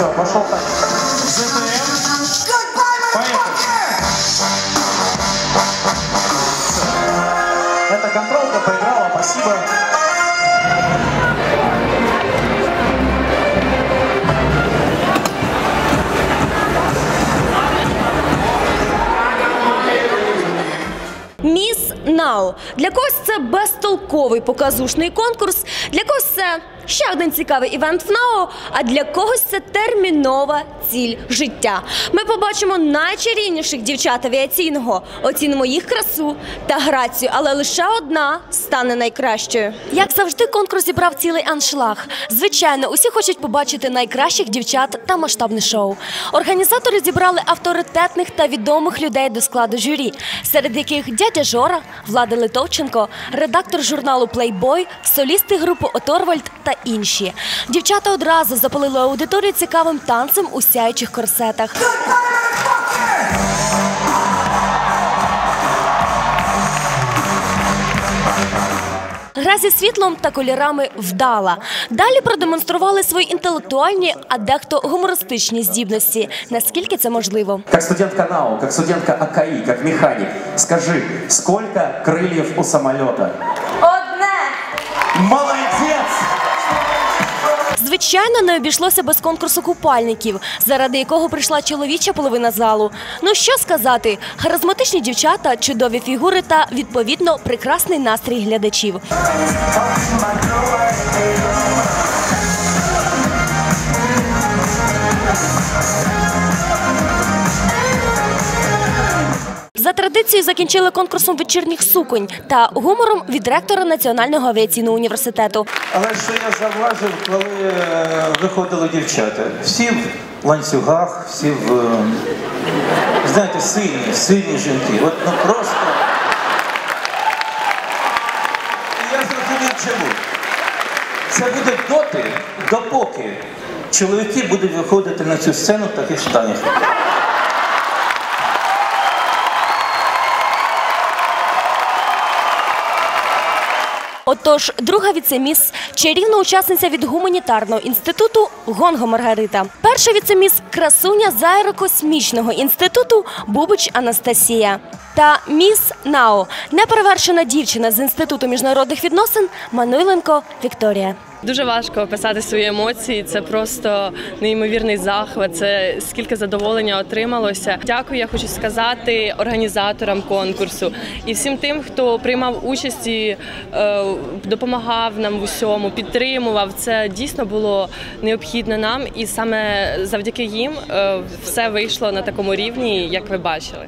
Все, пошел так. ЗТМ. Поехали. Это контролка поиграла, спасибо. Міс Нау. Для когось це безтолковий показушний конкурс, для когось це ще один цікавий івент в НАО, а для когось це термінова ціль життя. Ми побачимо найчарівніших дівчат авіаційного, оцінимо їх красу та грацію, але лише одна стане найкращою. Як завжди, конкурс зібрав цілий аншлаг. Звичайно, усі хочуть побачити найкращих дівчат та масштабне шоу. Організатори зібрали авторитетних та відомих людей до складу журі, серед яких дядя Жора, Влада Литовченко, редактор журналу Playboy, солісти групи Оторвальд та інші. Дівчата одразу запалили аудиторію цікавим танцем у сяючих корсетах. Гра зі світлом та кольорами вдала. Далі продемонстрували свої інтелектуальні, а дехто гумористичні здібності. Наскільки це можливо? Как студентка НАУ, как студентка АКИ, как механик, скажи, сколько крыльев у самолета? Звичайно, не обійшлося без конкурсу купальників, заради якого прийшла чоловіча половина залу. Ну що сказати, харизматичні дівчата, чудові фігури та відповідно прекрасний настрій глядачів. За традицією закінчили конкурсом вечірніх суконь та гумором від ректора Національного авіаційного університету. Але що я зауважив, коли е, виходили дівчата, всі в ланцюгах, всі в е, знаєте, сильні, сильні жінки. От ну просто. І я зрозумів чому. Це буде доти, допоки чоловіки будуть виходити на цю сцену в таких штанях. Отож, друга віцеміс – чарівна учасниця від гуманітарного інституту Гонго Маргарита. Перша віцеміс – красуня з аерокосмічного інституту Бубич Анастасія. Та міс Нао – неперевершена дівчина з інституту міжнародних відносин Мануйленко Вікторія. Дуже важко описати свої емоції. Це просто неймовірний захват. Це скільки задоволення отрималося. Дякую, я хочу сказати організаторам конкурсу і всім тим, хто приймав участь і е, допомагав нам в усьому, підтримував. Це дійсно було необхідно нам, і саме завдяки їм е, все вийшло на такому рівні, як ви бачили.